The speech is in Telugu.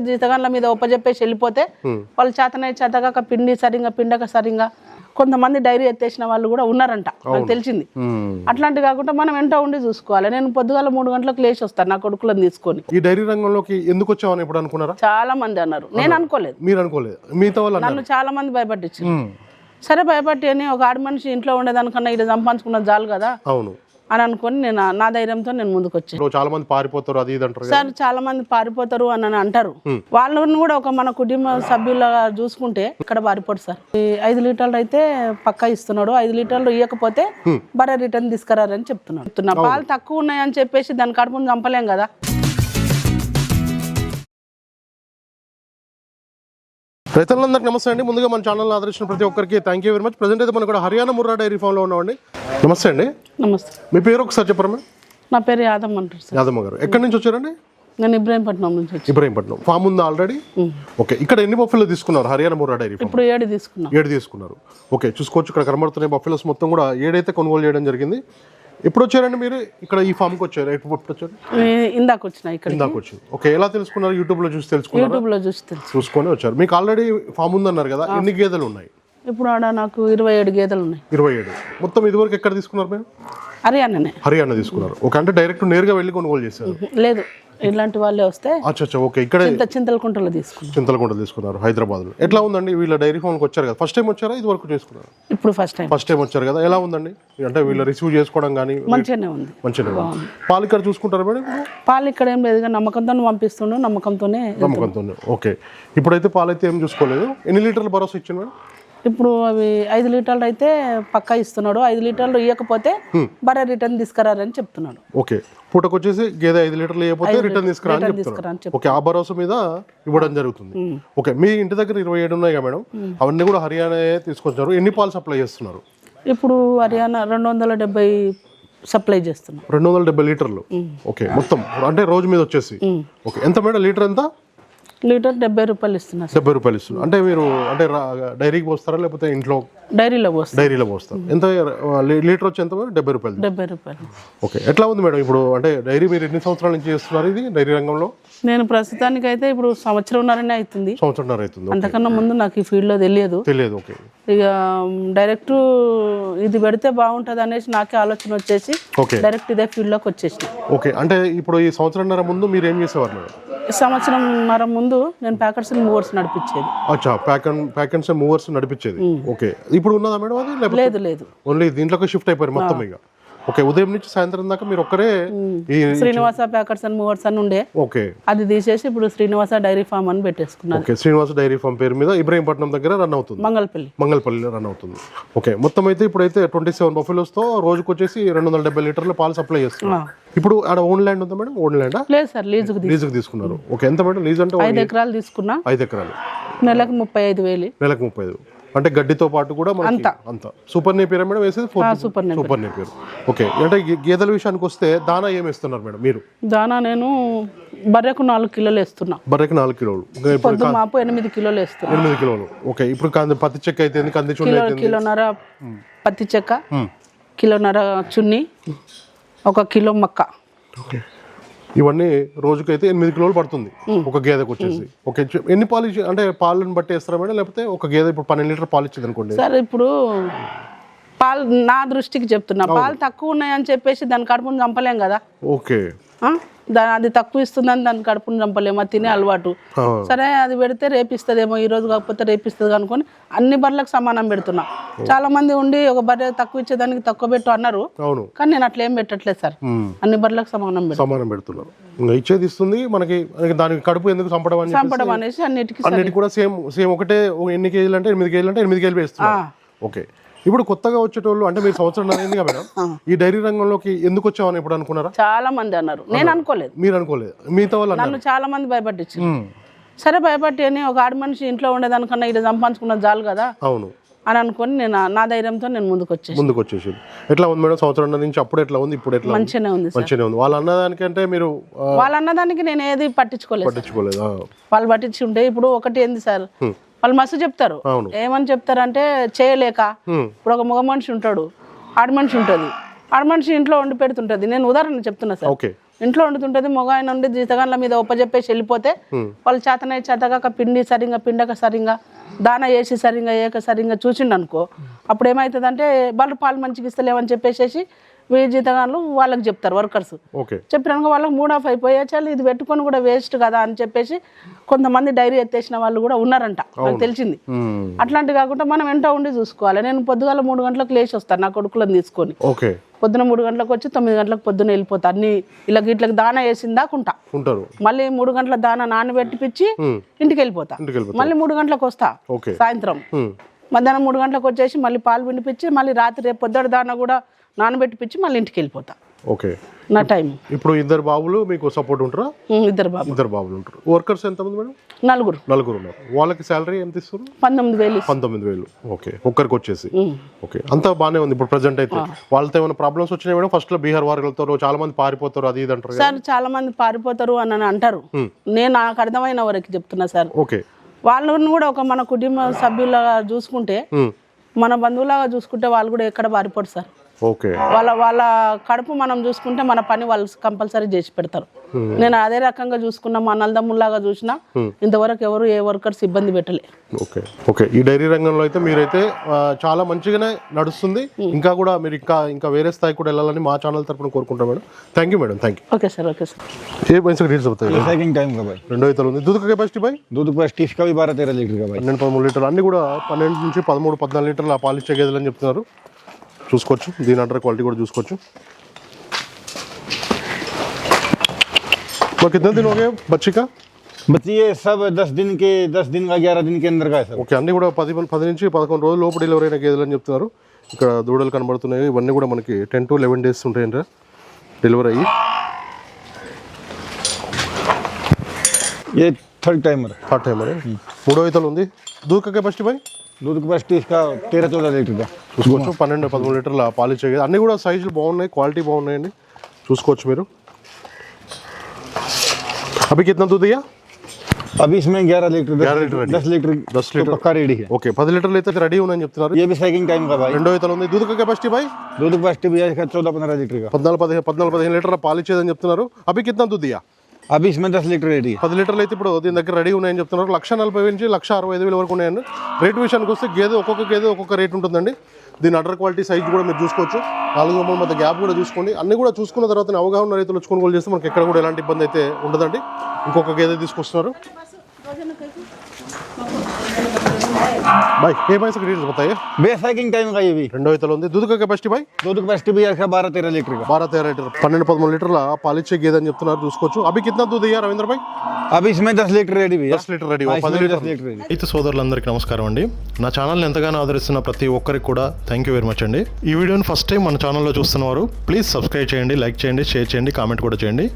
జీతగాన్ల మీద ఒప్పజెప్పేసి వెళ్ళిపోతే వాళ్ళు చేతనై చేతగాక పిండి సరిగా పిండక సరిగా కొంతమంది డైరీ ఎత్తేసిన వాళ్ళు కూడా ఉన్నారంట. నాకు తెలిసింది. అట్లాంటి కాకుండా మనం వెంట ఉండి చూసుకోవాలి. నేను పొద్దుగాల మూడు గంటలకు లేచి వస్తాను నా కొడుకులను తీసుకొని. ఈ డైరీ రంగంలోకి ఎందుకు వచ్చామని ఇప్పుడు అనుకున్నారా? చాలా మంది అన్నారు. నేను అనుకోలేదు. మీరు అనుకోలేదు. అన్నారు. నన్ను చాలా మంది భయపట్టించారు. సరే భయపట్టి అని ఒక ఆడ మనిషి ఇంట్లో ఉండేదానికన్నా ఇది సంపాదించుకున్న చాలు కదా. అవును. అని అనుకొని నేను నా ధైర్యంతో నేను ముందుకు వచ్చాను చాలా మంది పారిపోతారు అది ఇది అంటారు. సార్ చాలా మంది పారిపోతారు అని అంటారు. వాళ్ళని కూడా ఒక మన కుటుంబ సభ్యులుగా చూసుకుంటే ఇక్కడ పారిపోడు సార్. ఐదు లీటర్లు అయితే పక్కా ఇస్తున్నాడు. ఐదు లీటర్లు ఇవ్వకపోతే బరే రిటర్న్ తీసుకురారని చెప్తున్నాడు. చెప్తున్నా. పాలు తక్కువ ఉన్నాయని చెప్పేసి దాని కడుపుని చంపలేం కదా. రైతులందరికీ నమస్తే అండి. ముందుగా మన ఛానల్ ఆదరించిన ప్రతి ఒక్కరికి thank you very much present అయితే మనం ఇక్కడ హర్యానా ముర్రా డైరీ ఫామ్లో ఉన్నామండి. నమస్తే అండి. నమస్తే. మీ పేరు ఒకసారి చెప్పరా నా పేరు యాదమ్మ అంటారు సార్. యాదమ్మ గారు. ఎక్కడి నుంచి వచ్చారండి? నేను ఇబ్రాహీంపట్నం నుంచి వచ్చి ఇబ్రాహీంపట్నం. ఫామ్ ఉందా ఆల్రెడీ ఓకే ఇక్కడ ఎన్ని బఫెలో తీసుకున్నారు హర్యానా ముర్రా డైరీ ఫామ్? ఇప్పుడు ఏడు తీసుకున్నాం. ఏడు తీసుకున్నారు. ఓకే చూసుకోవచ్చు ఇక్కడ కనబడుతున్నాయి బఫెలోస్ మొత్తం కూడా ఏడైతే కొనుగోలు చేయడం జరిగింది. ఎప్పుడు వచ్చారండి మీరు? ఇక్కడ ఈ ఫామ్కి వచ్చారు? ఎప్పుడు వచ్చారు ఇందాక వచ్చిన ఇక్కడ ఇందాక వచ్చి ఓకే ఎలా తెలుసుకున్నారు? యూట్యూబ్లో చూసి తెలుసుకున్నారు? యూట్యూబ్లో చూసి తెలుసు. చూసుకొని వచ్చారు. మీకు ఆల్రెడీ ఫామ్ ఉందన్నారు కదా? ఎన్ని గేదెలు ఉన్నాయి? ఇప్పుడు ఆడ నాకు ఇరవై ఏడు గేదెలు ఉన్నాయి. ఇరవై ఏడు. మొత్తం ఇదివరకు ఎక్కడ తీసుకున్నారు మేము హర్యానానే. హర్యానా తీసుకున్నారు. ఓకే అంటే డైరెక్ట్ నేరుగా వెళ్ళి కొనుగోలు చేశారు. లేదు. ఇలాంటి వాళ్ళే వస్తే అచ్చా ఓకే. ఇక్కడే చింత చింతలకుంటలో తీసుకున్నాం చింతలకుంట తీసుకున్నారు హైదరాబాద్లో. ఎట్లా ఉందండి? వీళ్ళ డైరీ ఫామ్కి వచ్చారు కదా. ఫస్ట్ టైం వచ్చారా? ఇది వరకు చేసుకున్నారు? ఇప్పుడు ఫస్ట్ టైం. ఫస్ట్ టైం వచ్చారు కదా. ఎలా ఉందండి? అంటే వీళ్ళు రిసీవ్ చేసుకోవడం కానీ మంచిగానే ఉంది. మంచిగా పాలు ఇక్కడ చూసుకుంటారా మేడం? పాలు ఇక్కడ ఏం లేదు నమ్మకంతో పంపిస్తుండు నమ్మకంతోనే నమ్మకంతో ఓకే. ఇప్పుడైతే పాలు అయితే ఏం చూసుకోలేదు. ఎన్ని లీటర్ల భరోసా ఇచ్చింది మేడం? ఇప్పుడు అవి ఐదు లీటర్లు అయితే పక్కా ఇస్తున్నాడు. ఐదు లీటర్లు ఇవ్వకపోతే బరే రిటర్న్ తీసుకురారని చెప్తున్నాడు. ఓకే. పూటకు వచ్చేసి గేదె ఐదు లీటర్లు వేయకపోతే రిటర్న్ తీసుకురా అని రిటర్న్ చెప్తున్నారు తీసుకురా అని చెప్ ఓకే ఆ భరోసా మీద ఇవ్వడం జరుగుతుంది. ఓకే మీ ఇంటి దగ్గర ఇరవై ఏడు ఉన్నాయి కదా మేడం? అవన్నీ కూడా హర్యానా తీసుకొచ్చారు ఎన్ని పాలు సప్లై చేస్తున్నారు? ఇప్పుడు హర్యానా రెండు వందల డెబ్బై సప్లై చేస్తున్నాం. రెండు వందల డెబ్బై లీటర్లు. ఓకే మొత్తం. అంటే రోజు మీద వచ్చేసి. ఓకే ఎంత మేడం? లీటర్ ఎంత? లీటర్ డెబ్బై రూపాయలు ఇస్తున్నారు. డెబ్బై రూపాయలు ఇస్తున్నారు అంటే మీరు అంటే డైరీకి పోస్తారా లేకపోతే ఇంట్లో డైరీలో పోస్తాం. డైరీలో పోస్తారు ఎంత లీటర్ వచ్చి ఎంత? డెబ్బై రూపాయలు. డెబ్బై రూపాయలు. ఓకే. ఎట్లా ఉంది మేడం ఇప్పుడు? అంటే డైరీ మీరు ఎన్ని సంవత్సరాల నుంచి చేస్తున్నారు ఇది డైరీ రంగంలో? నేను ప్రస్తుతానికి అయితే ఇప్పుడు సంవత్సరంన్నరనే అవుతుంది సంవత్సరంన్నర అవుతుంది అంతకన్నా ముందు నాకు ఈ ఫీల్డ్లో తెలియదు. తెలియదు ఓకే. ఇక డైరెక్ట్ ఇది పెడితే బాగుంటుంది అనేసి నాకే ఆలోచన వచ్చేసి ఓకే. డైరెక్ట్ ఇదే ఫీల్డ్లోకి వచ్చేసిన. ఓకే. అంటే ఇప్పుడు ఈ సంవత్సరంన్నర ముందు మీరు ఏం చేసేవారు మేడం? ఈ సంవత్సరంన్నర ముందు నేను ప్యాకెట్స్ మూవర్స్ నడిపించేది. అచ్చా pack and pack and movers నడిపించేది ఓకే. ఇప్పుడు ఉన్నదా మేడం అది? లేదు లేదు. ఓన్లీ దీంట్లోకి షిఫ్ట్ అయిపోయారు మొత్తం ఇక? ఓకే ఉదయం నుంచి సాయంత్రం దాకా మీరు ఒక్కరే శ్రీనివాస ప్యాకెట్స్ అండ్ మూవర్స్ అని ఉండే. ఓకే. అది తీసేసి ఇప్పుడు శ్రీనివాస డైరీ ఫామ్ అని పెట్టేసుకున్నాను ఓకే శ్రీనివాస డైరీ ఫామ్ పేరు మీద ఇబ్రాహీంపట్నం దగ్గర రన్ అవుతుంది. మంగళపల్లి. మంగళపల్లిలో రన్ అవుతుంది. ఓకే మొత్తం అయితే ఇప్పుడైతే ట్వంటీ సెవెన్ బఫెలోస్తో రోజుకు వచ్చేసి రెండు వందల డెబ్బై లీటర్ల పాలు సప్లై చేస్తున్నారు. ఇప్పుడు ఆడ ఓన్ ల్యాండ్ ఉందా మేడం? ఓన్ ల్యాండా లేదు సార్ లీజుకు తీ- లీజుకి తీసుకున్నారు. ఓకే ఎంత మేడం? లీజ్ అంటే ఐదు ఎకరాలు తీసుకున్నా. ఐదు ఎకరాలు. నెలకు ముప్పై ఐదు వేలు. నెలకు ముప్పై ఐదు. అంటే గడ్డితో పాటు కూడా మనకి అంత. సూపర్ నేపియర్ మేడం వేసేది? Super super napier okay. అంటే గేదెల విషయానికి వస్తే దానా ఏమి ఇస్తున్నారు మేడం మీరు? దానా నేను బర్రెకు నాలుగు కిలోలు వేస్తున్నా. బర్రెకి నాలుగు కిలోలు. పొద్దు మాపు ఎనిమిది కిలోలు వేస్తున్నా. ఎనిమిది కిలోలు. ఓకే. ఇప్పుడు కంది పత్తి చెక్క అయితే కంది అయితే కిలోన్నర పత్తి చెక్క. కిలోన్నర చున్ని ఒక కిలో మక్క. ఓకే. ఇవన్నీ రోజుకైతే ఎనిమిది కిలోలు పడుతుంది. ఒక గేదెకి వచ్చేసి. చె- ఎన్ని పాలు ఇచ్చి- అంటే పాలను బట్టి వేస్తారా మేడం? లేకపోతే ఒక గేదె ఇప్పుడు పన్నెండు లీటర్ పాలు ఇచ్చింది అనుకోండి సార్ ఇప్పుడు పాలు నా దృష్టికి చెప్తున్నా. పాలు తక్కువ ఉన్నాయని చెప్పేసి దాని కడుపుని చంపలేం కదా. ఓకే. ఆ? దా అది తక్కువ ఇస్తుందని దాని కడుపుని చంపలేము అది తినే అలవాటు. సరే అది పెడితే రేపిస్తుందేమో ఈ రోజు కాకపోతే రేపిస్తుంది అనుకొని అన్ని బర్రెలకు సమానం పెడుతున్నా. చాలా మంది ఉండి ఒక బర్రె తక్కువ ఇచ్చేదానికి తక్కువ పెట్టు అన్నారు. కానీ నేను అట్లా ఏం పెట్టట్లేదు సార్. అన్ని బర్రెలకు సమానం సమానం పెడుతున్నారు. ఇచ్చేది ఇస్తుంది మనకి దానికి కడుపు ఎందుకు చంపడం చంపడం అనేసి అన్నిటికీ అన్నిటి కూడా సేమ్ సేమ్ ఒకటే ఎన్ని కేజీలు అంటే ఎనిమిది కేజీలు అంటే ఎనిమిది కేజీలు వేస్తున్నారు. ఓకే. ఇప్పుడు కొత్తగా వచ్చేటోళ్ళు అంటే మీరు సంవత్సరం మేడం? ఈ డైరీ రంగంలోకి ఎందుకు వచ్చామని ఇప్పుడు అనుకున్నారా? చాలా మంది అన్నారు. నేను అనుకోలేదు. మీరు అనుకోలేదు. మిగతా వాళ్ళు నన్ను చాలా మంది భయపట్టించారు. సరే భయపట్టి అని ఒక ఆడ మనిషి ఇంట్లో ఉండేదానికన్నా ఇది సంపాదించుకున్న చాలు కదా? అవును. అని అనుకొని నేను నా ధైర్యంతో నేను ముందుకు వచ్చేసి ముందుకు వచ్చేసి ఎట్లా ఉంది మేడం సంవత్సరం నుంచి? అప్పుడు ఎట్లా ఉంది? ఇప్పుడు ఎట్లా? మంచిగానే ఉంది మంచిగానే ఉంది. వాళ్ళు అన్నదానికంటే మీరు వాళ్ళు అన్నదానికి నేను ఏది పట్టించుకోలేదు. పట్టించుకోలేదు. వాళ్ళు పట్టించి ఉంటే ఇప్పుడు ఒకటి ఏంది సార్. వాళ్ళు మస్తు చెప్తారు. ఏమని చెప్తారంటే చేయలేక. ఇప్పుడు ఒక మగ మనిషి ఉంటాడు. ఆడ మనిషి ఉంటుంది. ఆడ మనిషి ఇంట్లో వండి పెడుతుంటది. నేను ఉదాహరణ చెప్తున్నా సార్. ఇంట్లో వండుతుంటది మగ ఆయన ఉండి జీతగాన్ల మీద ఒప్పజెప్పేసి వెళ్ళిపోతే వాళ్ళు చేతనై చేతగాక పిండి సరిగా పిండక సరిగా దాన వేసి సరిగా ఏక సరిగా చూసిండు అనుకో అప్పుడు ఏమవుతుందంటే వాళ్ళు పాలు మంచిగా ఇస్తలేమని చెప్పేసి వీళ్ళ జీతగాన్లు వాళ్ళకి చెప్తారు వర్కర్స్ ఓకే. చెప్పినాక వాళ్ళకి మూడ్ ఆఫ్ అయిపోయా చాలు ఇది పెట్టుకొని కూడా వేస్ట్ కదా అని చెప్పేసి కొంతమంది డైరీ ఎత్తేసిన వాళ్ళు కూడా ఉన్నారంట నాకు తెలిసింది. అట్లాంటి కాకుండా మనం వెంట ఉండి చూసుకోవాలి. నేను పొద్దుగాల మూడు గంటలకు లేచి వస్తాను నా కొడుకులను తీసుకొని. ఓకే. పొద్దున మూడు గంటలకు వచ్చి తొమ్మిది గంటలకు పొద్దున వెళ్ళిపోతా. అన్ని ఇలా ఇట్లకి దానా వేసిన దాకా ఉంటా. ఉంటారు. మళ్ళీ మూడు గంటల దానా నానబెట్టిపిచ్చి ఇంటికి వెళ్ళిపోతా మళ్ళీ మూడు గంటలకు వస్తా సాయంత్రం. మధ్యాహ్నం మూడు గంటలకు వచ్చేసి మళ్ళీ పాలు పిండిపించి మళ్ళీ రాత్రి రేపు పొద్దున దానా కూడా నానబెట్టిపించి మళ్ళీ ఇంటికి వెళ్ళిపోతా. ఓకే. నా టైం. ఇప్పుడు ఇద్దరు బాబులు మీకు సపోర్ట్ ఉంటారా? ఇద్దరు బాబు ఇద్దరు బాబులు ఉంటారు. వర్కర్స్ ఎంతమంది మేడం? నలుగురు. నలుగురు ఉన్నారు. వాళ్ళకి శాలరీ ఎంత ఇస్తారు? పంతొమ్మిది వేలు. పంతొమ్మిది వేలు. ఓకే. ఒక్కరికి వచ్చేసి. ఓకే. అంతా బాగానే ఉంది ఇప్పుడు ప్రజెంట్ అయితే. వాళ్ళతో ఏమైనా ప్రాబ్లమ్స్ వచ్చినాయి మేడం? ఫస్ట్లో బీహార్ వారు వెళ్తారు చాలా మంది పారిపోతారు అది ఇది అంటారు. సార్ చాలా మంది పారిపోతారు అని అని అంటారు. నేను నాకు అర్థమైన వరకు చెప్తున్నా సార్. ఓకే. వాళ్ళని కూడా ఒక మన కుటుంబ సభ్యులాగా చూసుకుంటే. మన బంధువులాగా చూసుకుంటే వాళ్ళు కూడా ఎక్కడ పారిపోరు సార్. ఓకే వాళ్ళ వాళ్ళ కడుపు మనం చూసుకుంటే మన పని వాళ్ళు కంపల్సరీ చేసి పెడతారు నేను అదే రకంగా చూసుకున్న మా నల్దమ్ముల్లాగా చూసినా ఇంతవరకు ఎవరు ఏ వర్కర్స్ ఇబ్బంది పెట్టలే ఓకే ఓకే ఈ డైరీ రంగంలో అయితే మీరైతే ఆ, చాలా మంచిగానే నడుస్తుంది ఇంకా కూడా మీరు ఇంకా ఇంకా వేరే స్థాయికి కూడా వెళ్ళాలని మా ఛానల్ తరపున కోరుకుంటాం madam thank you madam thank okay sir okay sir you A Paisa reels అవుతాయి पैकिंग टाइम का भाई రెండో ఇతలు ఉంది దుధ కెపాసిటీ బై दूध पस्टिस का भी बारह तेरह लीटर का भाई పన్నెండు పదమూడు లీటర్లు అన్ని కూడా పన్నెండు నుంచి పదమూడు పద్నాలుగు లీటర్లు ఆ పాలిచ్చే గేదెలు అని చెప్తున్నారు చూసుకోవచ్చు దీని అండర్ క్వాలిటీ కూడా చూసుకోవచ్చు तो कितने दिन हो गए बच्चे का बच्चे ये सब दस दिन के दस दिन का ग्यारह दिन के अंदर का है सब ఓకే అన్ని కూడా పది పది నుంచి పదకొండు రోజులు లోపు డెలివరీ అయిన గేదెలు అని చెప్తున్నారు ఇక్కడ దూడలు కనబడుతున్నాయి ఇవన్నీ కూడా మనకి టెన్ టు లెవెన్ డేస్ ఉంటాయంట డెలివరీ అయ్యి ये थर्ड टाइमर థర్డ్ టైం అని మూడో ఇతలు ఉంది దూక కెపాసిటీ బై दूध के पास तेरह चौदह लीटर का। चूसको अच्छा, पन्न पदमू लीटर पाल अभी सैजल बहुत क्वालिटी बहुत चूसकोर अभी कितना दूध दिया? अभी इसमें ग्यारह लीटर ग्यारह लीटर दस लीटर दस तो लीटर। पक्का रेडी है। ओके पद लीटर लेते रेडी तो होना ये भी सैकिंग टाइम का भाई। रेडो इतना दूध का कैपेसिटी भाई? दूध कैपेसिटी भी चौदह पंद्रह लीटर का। पदना पद पदना पद लीटर पाल अभी कितना दूध दिया? అభిష్ మీద లీటర్ రెడీ పది లీటర్లు అయితే ఇప్పుడు దీని దగ్గర రెడీ ఉన్నాయని చెప్తున్నారు. లక్ష నలభై నుంచి లక్ష అరవై ఐదు వేల వరకు ఉన్నాయండి రేట్ విషయానికి వస్తే గేదె ఒక్కొక్క గేదె ఒక్కొక్క రేట్ ఉంటుందండి. దీని అడర్ క్వాలిటీ సైజ్ కూడా మీరు చూసుకోవచ్చు. నాలుగు వందల మధ్య గ్యాప్ కూడా చూసుకోండి. అన్ని కూడా చూసుకున్న తర్వాత అవగాహన రైతులు వచ్చి కొనుగోలు చేస్తే మనకి ఎక్కడ కూడా ఎలాంటి ఇబ్బంది అయితే ఉండదండి. ఇంకొక గేదె తీసుకొస్తున్నారు. भाई ये भाई से डिटेल्स बताइए बेसैकिंग टाइम का ये రెండో ఇతలు ఉంది. दूध का कैपेसिटी भाई दूध कैपेसिटी भी है बारह तेरह लीटर का బారా లీటర్. పన్నెండు పదమూడు లీటర్ల పాలిచ్చే గేదె అని చెప్తున్నారు చూసుకోవచ్చు. అవి కింద దూద్ అయ్యా రవీంద్ర భాయ్ अब इसमें दस लीटर रेडी भी है లీటర్ రెడీ हाँ, పది इसमें లీటర్ लीटर रेडी సోదరులందరికీ నమస్కారం అండి. నా ఛానల్ని ఎంతగానో ఆదరిస్తున్న ప్రతి ఒక్కరికి కూడా థ్యాంక్ యూ వెరీ మచ్ అండి. ఈ వీడియోని ఫస్ట్ టైం మన ఛానల్లో చూస్తున్నవారు ప్లీజ్ సబ్స్క్రైబ్ చేయండి లైక్ చేయండి షేర్ చేయండి కామెంట్ కూడా చేయండి.